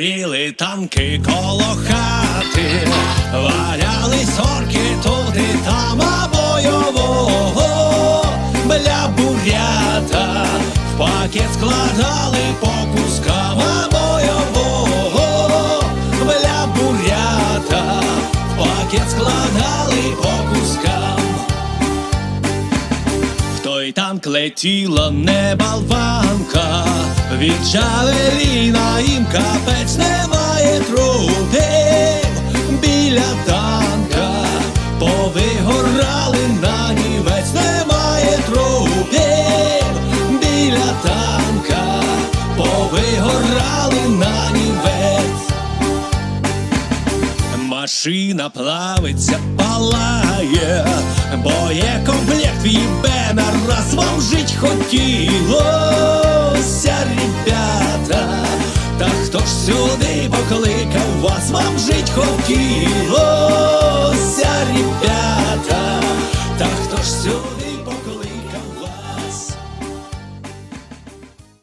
Горіли танки коло хати, валялись орки тут і там, а бойового бля бурята. В пакет складали по кускам, В той танк летіла не болванка, від Джавеліна їм капець немає трупів біля танка, повигорали на німець, немає трупів біля танка, повигорали на німець. Машина плавиться, палає, боєкомплект їбе на раз вам жить хотілося, ребята. Та хто ж сюди покликав вас, вам жить хотілося,